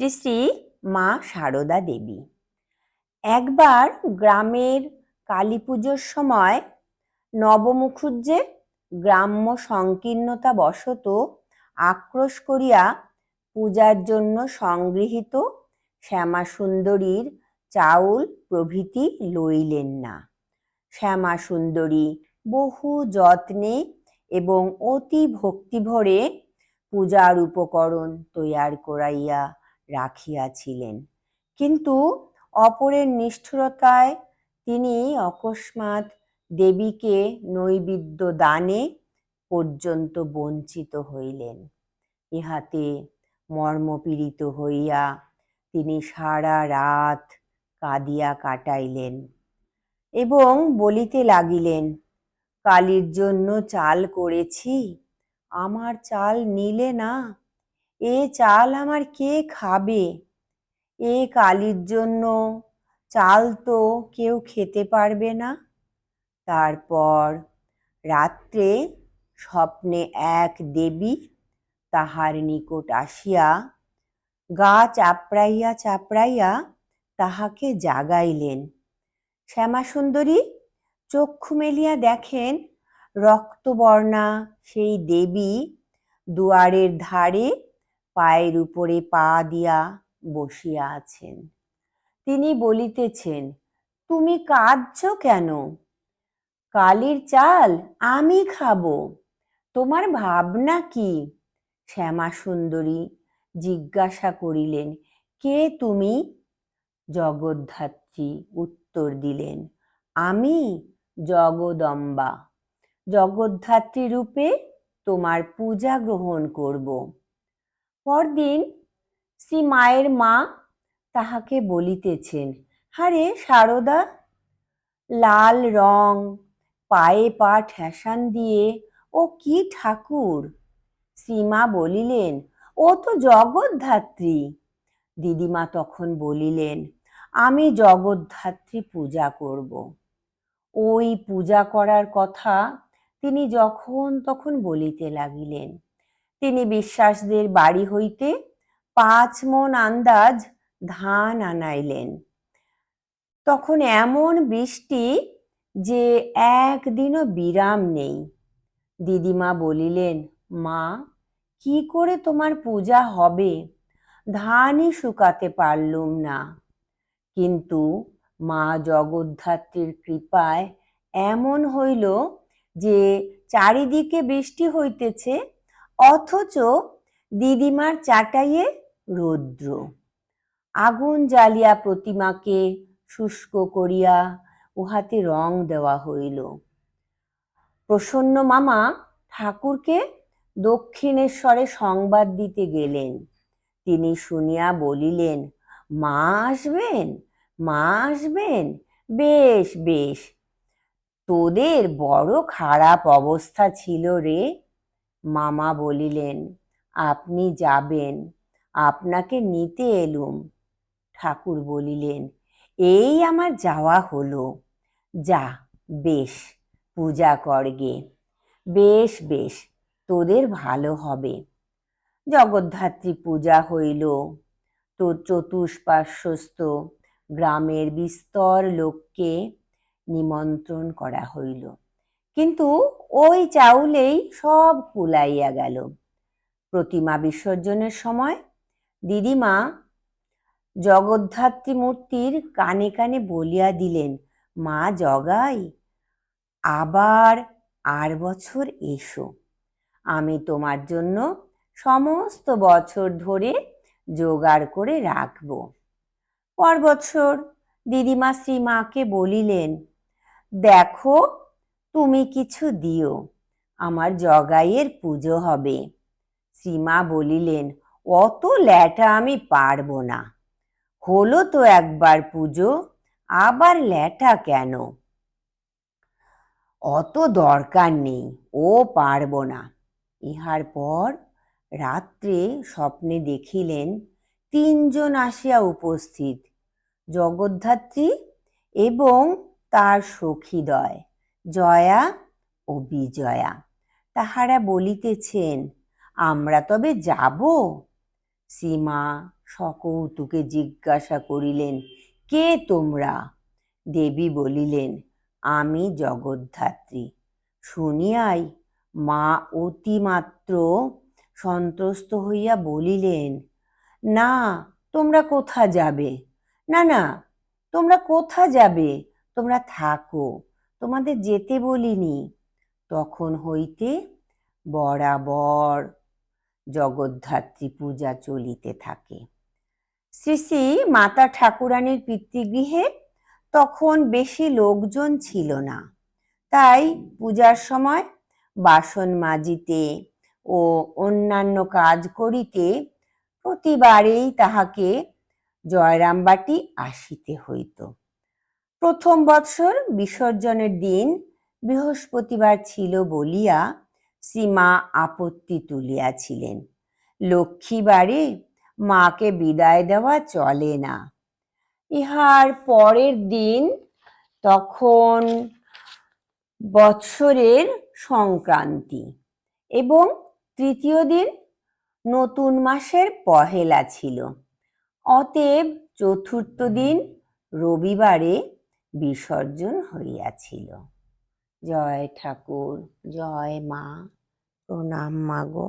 শ্রী শ্রী মা সারদা দেবী। একবার গ্রামের কালী পুজোর সময় নবমুখুজ্জে গ্রাম্য সংকীর্ণতা বশত আক্রোশ করিয়া পূজার জন্য সংগৃহীত শ্যামাসুন্দরীর চাউল প্রভৃতি লইলেন না। শ্যামাসুন্দরী বহু যত্নে এবং অতি ভক্তিভরে পূজার উপকরণ তৈয়ার করাইয়া রাখিয়াছিলেন। কিন্তু অপরের নিষ্ঠুরতায় তিনি অকস্মাৎ দেবীকে নৈবেদ্য দানে পর্যন্ত বঞ্চিত হইলেন। ইহাতে মর্মপীড়িত হইয়া তিনি সারা রাত কাঁদিয়া কাটাইলেন এবং বলিতে লাগিলেন, কালির জন্য চাল করেছি, আমার চাল নিলে না এ চাল আমার কে খাবে? এ কালির জন্য চাল তো কেউ খেতে পারবে না। তারপর রাত্রে স্বপ্নে এক দেবী তাহার নিকট আসিয়া গা চাপড়াইয়া চাপড়াইয়া তাহাকে জাগাইলেন। শ্যামাসুন্দরী, চক্ষু মেলিয়া দেখেন রক্তবর্ণা সেই দেবী দুয়ারের ধারে পায়ের উপরে পা দিয়া বসিয়া আছেন। তিনি বলিতেছেন, তুমি কাঁদছ কেন? কালির চাল আমি খাব। তোমার ভাবনা কি? শ্যামা সুন্দরী জিজ্ঞাসা করিলেন, কে তুমি? জগদ্ধাত্রী উত্তর দিলেন, আমি জগদম্বা। জগদ্ধাত্রী রূপে তোমার পূজা গ্রহণ করব। পরদিন শ্রী মায়ের মা তাহাকে বলিতেছেন, হারে সারদা, লাল রং, পায়ে পা ঠেসান দিয়ে, ও কি ঠাকুর? শ্রীমা বলিলেন, ও তো জগদ্ধাত্রী। দিদিমা তখন বলিলেন, আমি জগদ্ধাত্রী পূজা করব। ওই পূজা করার কথা তিনি যখন তখন বলিতে লাগিলেন। তিনি বিশ্বাসদের বাড়ি হইতে পাঁচ মন আন্দাজ ধান আনাইলেন। তখন এমন বৃষ্টি যে একদিনও বিরাম নেই। দিদিমা বলিলেন, মা, কি করে তোমার পূজা হবে? ধানই শুকাতে পারলুম না। কিন্তু মা জগদ্ধাত্রীর কৃপায় এমন হইল যে চারিদিকে বৃষ্টি হইতেছে অথচ দিদিমার চাটাইয়ে রৌদ্র। আগুন জ্বালিয়া প্রতিমাকে শুষ্ক করিয়া উহাতে রং দেওয়া হইল। প্রসন্ন মামা ঠাকুরকে দক্ষিণেশ্বরে সংবাদ দিতে গেলেন। তিনি শুনিয়া বলিলেন, মা আসবেন? মা আসবেন? বেশ বেশ। তোদের বড় খারাপ অবস্থা ছিল রে। মামা বলিলেন, আপনি যাবেন, আপনাকে নিতে এলুম। ঠাকুর বলিলেন, এই আমার যাওয়া হলো। যা, বেশ, পূজা করগে বেশ বেশ, তোদের ভালো হবে। জগদ্ধাত্রী পূজা হইল। তো চতুষ্পার্শ্বস্থ গ্রামের বিস্তর লোককে নিমন্ত্রণ করা হইল। কিন্তু ওই চাউলেই সব কুলাইয়া গেল। প্রতিমা বিসর্জনের সময় দিদিমা জগদ্ধাত্রী মূর্তির কানে কানে বলিয়া দিলেন, মা জগাই, আবার আর বছর এসো। আমি তোমার জন্য সমস্ত বছর ধরে জোগাড় করে রাখব। পর বছর দিদিমা শ্রীমাকে বলিলেন, দেখো তুমি কিছু দিও, আমার জগাইয়ের পুজো হবে। শ্রীমা বলিলেন, অত ল্যাটা আমি পারব না। হলো তো একবার পুজো, আবার ল্যাটা কেন? অত দরকার নেই, ও পারব না। ইহার পর রাত্রে স্বপ্নে দেখিলেন, তিনজন আসিয়া উপস্থিত, জগদ্ধাত্রী এবং তার সখীদয় জয়া ও বিজয়া। তাহারা বলিতেছেন, আমরা তবে যাব? সীমা সকৌতুকে জিজ্ঞাসা করিলেন, কে তোমরা? দেবী বলিলেন, আমি জগদ্ধাত্রী। শুনিয়াই মা অতিমাত্র সন্ত্রস্ত হইয়া বলিলেন, না, তোমরা কোথা যাবে? না না, তোমরা কোথা যাবে? তোমরা থাকো। তোমাদের যেতে বলিনি। তখন হইতে বরাবর জগদ্ধাত্রী পূজা চলিতে থাকে। শ্রী শ্রী মাতা ঠাকুরানীর পিতৃগৃহে তখন বেশি লোকজন ছিল না। তাই পূজার সময় বাসন মাজিতে ও অন্যান্য কাজ করিতে প্রতিবারেই তাহাকে জয়রামবাটি আসিতে হইত। প্রথম বৎসর বিসর্জনের দিন বৃহস্পতিবার ছিল বলিয়া সীমা আপত্তি তুলিয়াছিলেন। লক্ষ্মীবারে মাকে বিদায় দেওয়া চলে না। ইহার পরের দিন তখন বৎসরের সংক্রান্তি এবং তৃতীয় দিন নতুন মাসের পহেলা ছিল। অতএব চতুর্থ দিন রবিবারে বিসর্জন হইয়াছিল। জয় ঠাকুর জয় মা প্রণাম মাগো।